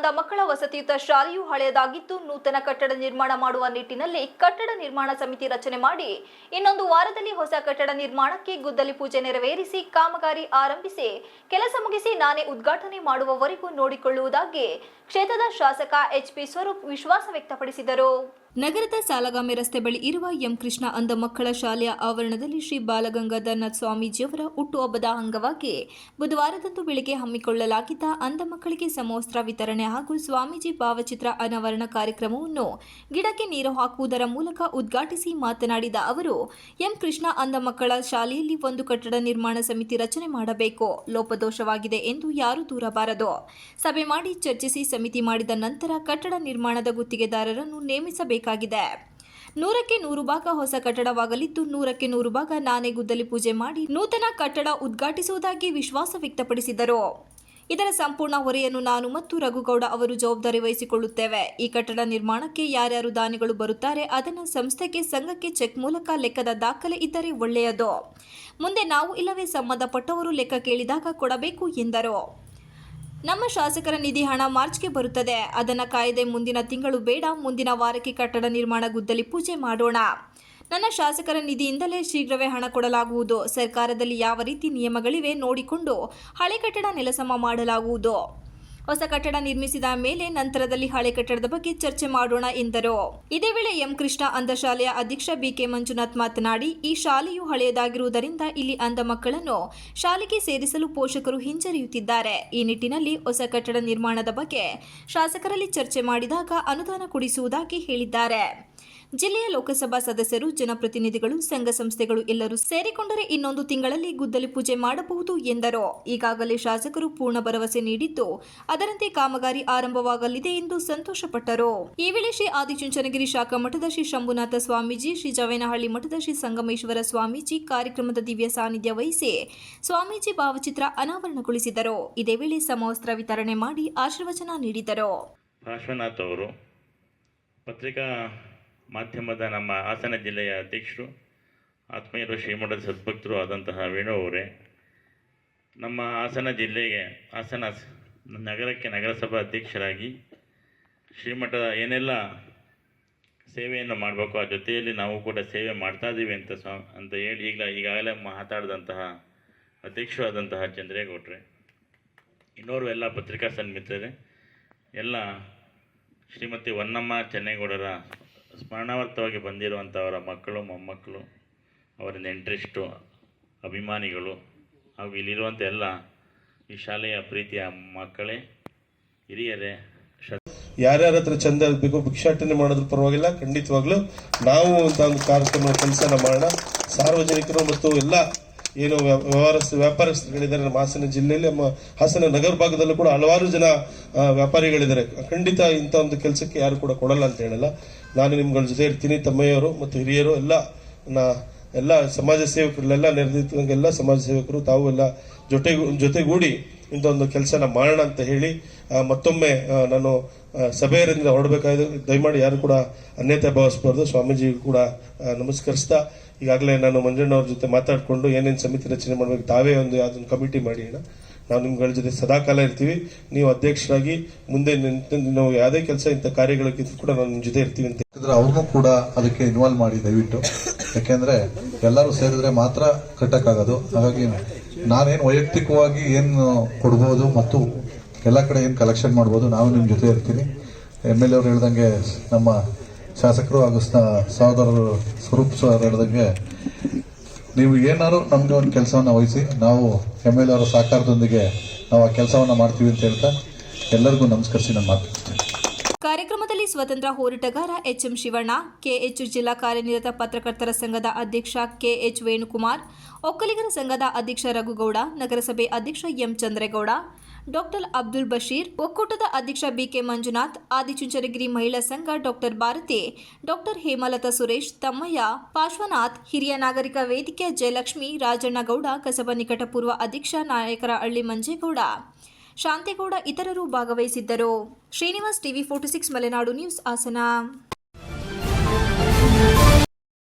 ಅಂಧ ಮಕ್ಕಳ ವಸತಿಯುತ ಶಾಲೆಯು ಹಳೆಯದಾಗಿದ್ದು ನೂತನ ಕಟ್ಟಡ ನಿರ್ಮಾಣ ಮಾಡುವ ನಿಟ್ಟಿನಲ್ಲಿ ಕಟ್ಟಡ ನಿರ್ಮಾಣ ಸಮಿತಿ ರಚನೆ ಮಾಡಿ ಇನ್ನೊಂದು ವಾರದಲ್ಲಿ ಹೊಸ ಕಟ್ಟಡ ನಿರ್ಮಾಣಕ್ಕೆ ಗುದ್ದಲಿ ಪೂಜೆ ನೆರವೇರಿಸಿ ಕಾಮಗಾರಿ ಆರಂಭಿಸಿ ಕೆಲಸ ಮುಗಿಸಿ ನಾನೇ ಉದ್ಘಾಟನೆ ಮಾಡುವವರೆಗೂ ನೋಡಿಕೊಳ್ಳುವುದಾಗಿ ಕ್ಷೇತ್ರದ ಶಾಸಕ ಎಚ್ಪಿ ಸ್ವರೂಪ್ ವಿಶ್ವಾಸ ವ್ಯಕ್ತಪಡಿಸಿದರು. ನಗರದ ಸಾಲಗಾಮಿ ರಸ್ತೆ ಬಳಿ ಇರುವ ಎಂ ಕೃಷ್ಣ ಅಂಧ ಮಕ್ಕಳ ಶಾಲೆಯ ಆವರಣದಲ್ಲಿ ಶ್ರೀ ಬಾಲಗಂಗಾಧರನಾಥ ಸ್ವಾಮೀಜಿಯವರ ಹುಟ್ಟುಹಬ್ಬದ ಅಂಗವಾಗಿ ಬುಧವಾರದಂದು ಬೆಳಿಗ್ಗೆ ಹಮ್ಮಿಕೊಳ್ಳಲಾಗಿದ್ದ ಅಂಧ ಮಕ್ಕಳಿಗೆ ಸಮವಸ್ತ್ರ ವಿತರಣೆ ಹಾಗೂ ಸ್ವಾಮೀಜಿ ಭಾವಚಿತ್ರ ಅನಾವರಣ ಕಾರ್ಯಕ್ರಮವನ್ನು ಗಿಡಕ್ಕೆ ನೀರು ಹಾಕುವುದರ ಮೂಲಕ ಉದ್ಘಾಟಿಸಿ ಮಾತನಾಡಿದ ಅವರು, ಎಂ ಕೃಷ್ಣ ಅಂಧ ಮಕ್ಕಳ ಶಾಲೆಯಲ್ಲಿ ಒಂದು ಕಟ್ಟಡ ನಿರ್ಮಾಣ ಸಮಿತಿ ರಚನೆ ಮಾಡಬೇಕು, ಲೋಪದೋಷವಾಗಿದೆ ಎಂದು ಯಾರೂ ದೂರಬಾರದು. ಸಭೆ ಮಾಡಿ ಚರ್ಚಿಸಿ ಸಮಿತಿ ಮಾಡಿದ ನಂತರ ಕಟ್ಟಡ ನಿರ್ಮಾಣದ ಗುತ್ತಿಗೆದಾರರನ್ನು ನೇಮಿಸಬೇಕಾಗಿದೆ ನೂರಕ್ಕೆ ನೂರು ಭಾಗ ಹೊಸ ಕಟ್ಟಡವಾಗಲಿದ್ದು, ನೂರಕ್ಕೆ ನೂರು ಭಾಗ ನಾನೇ ಗುದ್ದಲಿ ಪೂಜೆ ಮಾಡಿ ನೂತನ ಕಟ್ಟಡ ಉದ್ಘಾಟಿಸುವುದಾಗಿ ವಿಶ್ವಾಸ ವ್ಯಕ್ತಪಡಿಸಿದರು. ಇದರ ಸಂಪೂರ್ಣ ಹೊರೆಯನ್ನು ನಾನು ಮತ್ತು ರಘುಗೌಡ ಅವರು ಜವಾಬ್ದಾರಿ ವಹಿಸಿಕೊಳ್ಳುತ್ತೇವೆ. ಈ ಕಟ್ಟಡ ನಿರ್ಮಾಣಕ್ಕೆ ಯಾರ್ಯಾರು ದಾನಿಗಳು ಬರುತ್ತಾರೆ, ಅದನ್ನು ಸಂಸ್ಥೆಗೆ, ಸಂಘಕ್ಕೆ ಚೆಕ್ ಮೂಲಕ ಲೆಕ್ಕದ ದಾಖಲೆ ಇದ್ದರೆ ಒಳ್ಳೆಯದು. ಮುಂದೆ ನಾವು ಇಲ್ಲವೇ ಸಂಬಂಧಪಟ್ಟವರು ಲೆಕ್ಕ ಕೇಳಿದಾಗ ಕೊಡಬೇಕು ಎಂದರು. ನಮ್ಮ ಶಾಸಕರ ನಿಧಿ ಹಣ ಮಾರ್ಚ್ಗೆ ಬರುತ್ತದೆ. ಅದನ್ನು ಕಾಯ್ದೆ ಮುಂದಿನ ತಿಂಗಳು ಬೇಡ. ಮುಂದಿನ ವಾರಕ್ಕೆ ಕಟ್ಟಡ ನಿರ್ಮಾಣ ಗುದ್ದಲಿ ಪೂಜೆ ಮಾಡೋಣ. ನನ್ನ ಶಾಸಕರ ನಿಧಿಯಿಂದಲೇ ಶೀಘ್ರವೇ ಹಣ ಕೊಡಲಾಗುವುದು. ಸರ್ಕಾರದಲ್ಲಿ ಯಾವ ರೀತಿ ನಿಯಮಗಳಿವೆ ನೋಡಿಕೊಂಡು ಹಳೆ ಕಟ್ಟಡ ನೆಲಸಮ ಮಾಡಲಾಗುವುದು. ಹೊಸ ಕಟ್ಟಡ ನಿರ್ಮಿಸಿದ ಮೇಲೆ ನಂತರದಲ್ಲಿ ಹಳೆ ಕಟ್ಟಡದ ಬಗ್ಗೆ ಚರ್ಚೆ ಮಾಡೋಣ ಎಂದರು. ಇದೇ ವೇಳೆ ಎಂ ಕೃಷ್ಣ ಅಂಧಶಾಲೆಯ ಅಧ್ಯಕ್ಷ ಬಿಕೆ ಮಂಜುನಾಥ್ ಮಾತನಾಡಿ, ಈ ಶಾಲೆಯು ಹಳೆಯದಾಗಿರುವುದರಿಂದ ಇಲ್ಲಿ ಅಂಧ ಮಕ್ಕಳನ್ನು ಶಾಲೆಗೆ ಸೇರಿಸಲು ಪೋಷಕರು ಹಿಂಜರಿಯುತ್ತಿದ್ದಾರೆ. ಈ ನಿಟ್ಟಿನಲ್ಲಿ ಹೊಸ ಕಟ್ಟಡ ನಿರ್ಮಾಣದ ಬಗ್ಗೆ ಶಾಸಕರಲ್ಲಿ ಚರ್ಚೆ ಮಾಡಿದಾಗ ಅನುದಾನ ಕೊಡಿಸುವುದಾಗಿ ಹೇಳಿದ್ದಾರೆ. ಜಿಲ್ಲೆಯ ಲೋಕಸಭಾ ಸದಸ್ಯರು, ಜನಪ್ರತಿನಿಧಿಗಳು, ಸಂಘ ಸಂಸ್ಥೆಗಳು ಎಲ್ಲರೂ ಸೇರಿಕೊಂಡರೆ ಇನ್ನೊಂದು ತಿಂಗಳಲ್ಲಿ ಗುದ್ದಲಿ ಪೂಜೆ ಮಾಡಬಹುದು ಎಂದರು. ಈಗಾಗಲೇ ಶಾಸಕರು ಪೂರ್ಣ ಭರವಸೆ ನೀಡಿದ್ದು, ಅದರಂತೆ ಕಾಮಗಾರಿ ಆರಂಭವಾಗಲಿದೆ ಎಂದು ಸಂತೋಷಪಟ್ಟರು. ಈ ವೇಳೆ ಶ್ರೀ ಆದಿಚುಂಚನಗಿರಿ ಶಾಖಾ ಮಠದ ಶ್ರೀ ಶಂಭುನಾಥ ಸ್ವಾಮೀಜಿ, ಶ್ರೀ ಜವೇನಹಳ್ಳಿ ಮಠದ ಶ್ರೀ ಸಂಗಮೇಶ್ವರ ಸ್ವಾಮೀಜಿ ಕಾರ್ಯಕ್ರಮದ ದಿವ್ಯ ಸಾನ್ನಿಧ್ಯ ವಹಿಸಿ ಸ್ವಾಮೀಜಿ ಭಾವಚಿತ್ರ ಅನಾವರಣಗೊಳಿಸಿದರು. ಇದೇ ವೇಳೆ ಸಮವಸ್ತ್ರ ವಿತರಣೆ ಮಾಡಿ ಆಶೀರ್ವಚನ ನೀಡಿದರು. ಅವರು ಪತ್ರಿಕಾ ಮಾಧ್ಯಮದ ನಮ್ಮ ಹಾಸನ ಜಿಲ್ಲೆಯ ಅಧ್ಯಕ್ಷರು, ಆತ್ಮೀಯರು, ಶ್ರೀಮಠದ ಸದ್ಭಕ್ತರು ಆದಂತಹ ವೇಣು ಅವರೇ. ನಮ್ಮ ಹಾಸನ ಜಿಲ್ಲೆಗೆ, ಹಾಸನ ನಗರಕ್ಕೆ ನಗರಸಭಾ ಅಧ್ಯಕ್ಷರಾಗಿ ಶ್ರೀಮಠದ ಏನೆಲ್ಲ ಸೇವೆಯನ್ನು ಮಾಡಬೇಕು ಆ ಜೊತೆಯಲ್ಲಿ ನಾವು ಕೂಡ ಸೇವೆ ಮಾಡ್ತಾ ಇದ್ದೀವಿ ಅಂತ ಸ್ವಾ, ಅಂತ ಹೇಳಿ ಈಗ ಈಗಾಗಲೇ ಮಾತಾಡಿದಂತಹ ಅಧ್ಯಕ್ಷರಾದಂತಹ ಚಂದ್ರೇಗೌಡ್ರೆ. ಇನ್ನೋರು ಎಲ್ಲ ಪತ್ರಿಕಾ ಸನ್ಮಿತ್ರರೇ, ಎಲ್ಲ ಶ್ರೀಮತಿ ಹೊನ್ನಮ್ಮ ಚೆನ್ನೇಗೌಡರ ಸ್ಮರಣಾರ್ಥವಾಗಿ ಬಂದಿರುವಂಥವರ ಮಕ್ಕಳು, ಮೊಮ್ಮಕ್ಕಳು ಅವರ ನೆಂಟ್ರಿಸ್ಟು ಅಭಿಮಾನಿಗಳು ಹಾಗೂ ಇಲ್ಲಿರುವಂಥ ಎಲ್ಲ ಈ ಶಾಲೆಯ ಪ್ರೀತಿಯ ಮಕ್ಕಳೇ, ಹಿರಿಯರೇ, ಯಾರ್ಯಾರ ಹತ್ರ ಚಂದ ಇರಬೇಕು, ಭಿಕ್ಷಾಟನೆ ಮಾಡೋದ್ರ ಪರವಾಗಿಲ್ಲ, ಖಂಡಿತವಾಗ್ಲೂ ನಾವು ಒಂದು ಕಾರ್ಯಕ್ರಮ ಕೆಲಸನ ಮಾಡೋಣ. ಸಾರ್ವಜನಿಕರು ಮತ್ತು ಎಲ್ಲ ಏನು ವ್ಯ- ವ್ಯವಹಾರಸ್ಥ ವ್ಯಾಪಾರಸ್ಥರುಗಳಿದ್ದಾರೆ. ನಮ್ಮ ಹಾಸನ ಜಿಲ್ಲೆಯಲ್ಲಿ, ನಮ್ಮ ಹಾಸನ ನಗರ ಭಾಗದಲ್ಲೂ ಕೂಡ ಹಲವಾರು ಜನ ವ್ಯಾಪಾರಿಗಳಿದ್ದಾರೆ. ಖಂಡಿತ ಇಂಥ ಒಂದು ಕೆಲಸಕ್ಕೆ ಯಾರು ಕೂಡ ಕೊಡಲ್ಲ ಅಂತ ಹೇಳಲ್ಲ. ನಾನು ನಿಮ್ಗಳ ಜೊತೆ ಇರ್ತೀನಿ. ತಮ್ಮಯ್ಯವರು ಮತ್ತು ಹಿರಿಯರು ಎಲ್ಲ, ನಾ, ಎಲ್ಲ ಸಮಾಜ ಸೇವಕರಲ್ಲೆಲ್ಲ ನೆರೆದಿತ್ತು ಎಲ್ಲ ಸಮಾಜ ಸೇವಕರು, ತಾವು ಎಲ್ಲ ಜೊತೆಗೂ ಜೊತೆಗೂಡಿ ಇಂಥ ಒಂದು ಕೆಲಸನ ಮಾಡೋಣ ಅಂತ ಹೇಳಿ ಮತ್ತೊಮ್ಮೆ ನಾನು ಸಭೆಯರಿಂದ ಹೊರಡಬೇಕಾದ್ರೆ ದಯಮಾಡಿ ಯಾರು ಕೂಡ ಅನ್ಯತೆ ಭಾವಿಸ್ಬಾರ್ದು. ಸ್ವಾಮೀಜಿ ಕೂಡ ನಮಸ್ಕರಿಸ್ತಾ, ಈಗಾಗಲೇ ನಾನು ಮಂಜಣ್ಣವ್ರ ಜೊತೆ ಮಾತಾಡಿಕೊಂಡು ಏನೇನು ಸಮಿತಿ ರಚನೆ ಮಾಡಬೇಕು, ತಾವೇ ಒಂದು ಯಾವುದೊಂದು ಕಮಿಟಿ ಮಾಡಿ ಅಣ್ಣ. ನಾವು ನಿಮ್ಗಳ ಜೊತೆ ಸದಾಕಾಲ ಇರ್ತೀವಿ. ನೀವು ಅಧ್ಯಕ್ಷರಾಗಿ ಮುಂದೆ ನಾವು ಯಾವುದೇ ಕೆಲಸ ಇಂಥ ಕಾರ್ಯಗಳಿಗಿದ್ರು ಕೂಡ ನಾನು ನಿಮ್ಮ ಜೊತೆ ಇರ್ತೀವಿ ಅಂತ ಅವ್ರನ್ನೂ ಕೂಡ ಅದಕ್ಕೆ ಇನ್ವಾಲ್ವ್ ಮಾಡಿ ದಯವಿಟ್ಟು. ಯಾಕೆಂದರೆ ಎಲ್ಲರೂ ಸೇರಿದ್ರೆ ಮಾತ್ರ ಕಟ್ಟಕ್ಕಾಗೋದು. ಹಾಗಾಗಿ ನಾನೇನು ವೈಯಕ್ತಿಕವಾಗಿ ಏನು ಕೊಡ್ಬೋದು ಮತ್ತು ಎಲ್ಲ ಕಡೆ ಏನು ಕಲೆಕ್ಷನ್ ಮಾಡ್ಬೋದು, ನಾವು ನಿಮ್ಮ ಜೊತೆ ಇರ್ತೀನಿ ಎಂ ಎಲ್ ಎ ಅವ್ರು ಹೇಳ್ದಂಗೆ ನಮ್ಮ ಶಾಸಕರು ಹಾಗೂ ಸಹೋದರರು ಸ್ವರೂಪ್ ಸರ್ ಹೇಳ್ದಂಗೆ ನೀವು ಏನಾದ್ರು ನಮಗೆ ಒಂದು ಕೆಲಸವನ್ನು ವಹಿಸಿ, ನಾವು ಎಂ ಎಲ್ ಎ ಅವರ ಸಹಕಾರದೊಂದಿಗೆ ನಾವು ಆ ಕೆಲಸವನ್ನು ಮಾಡ್ತೀವಿ ಅಂತ ಹೇಳ್ತಾ ಎಲ್ಲರಿಗೂ ನಮಸ್ಕರಿಸಿ ನಾನು ಮಾತಾಡ್ತೀನಿ ಕಾರ್ಯಕ್ರಮದಲ್ಲಿ ಸ್ವತಂತ್ರ ಹೋರಾಟಗಾರ ಎಚ್ಎಂ ಶಿವಣ್ಣ, ಕೆಎಚ್ ಜಿಲ್ಲಾ ಕಾರ್ಯನಿರತ ಪತ್ರಕರ್ತರ ಸಂಘದ ಅಧ್ಯಕ್ಷ ಕೆಎಚ್ ವೇಣುಕುಮಾರ್, ಒಕ್ಕಲಿಗರ ಸಂಘದ ಅಧ್ಯಕ್ಷ ರಘುಗೌಡ, ನಗರಸಭೆ ಅಧ್ಯಕ್ಷ ಎಂ ಚಂದ್ರೇಗೌಡ, ಡಾಕ್ಟರ್ ಅಬ್ದುಲ್ ಬಶೀರ್, ಒಕ್ಕೂಟದ ಅಧ್ಯಕ್ಷ ಬಿಕೆ ಮಂಜುನಾಥ್, ಆದಿಚುಂಚನಗಿರಿ ಮಹಿಳಾ ಸಂಘ ಡಾಕ್ಟರ್ ಭಾರತಿ, ಡಾಕ್ಟರ್ ಹೇಮಲತಾ ಸುರೇಶ್, ತಮ್ಮಯ್ಯ ಪಾಶ್ವನಾಥ್ ಹಿರಿಯ ನಾಗರಿಕ ವೇದಿಕೆ ಜಯಲಕ್ಷ್ಮಿ ರಾಜಣ್ಣಗೌಡ, ಕಸಬಾ ನಿಕಟಪೂರ್ವ ಅಧ್ಯಕ್ಷ ನಾಯಕರಹಳ್ಳಿ ಮಂಜೇಗೌಡ. ಶಾಂತೇಗೌಡ ಇತರರು ಭಾಗವಹಿಸಿದ್ದರು. Srinivas TV forty six Malenadu news Hassan.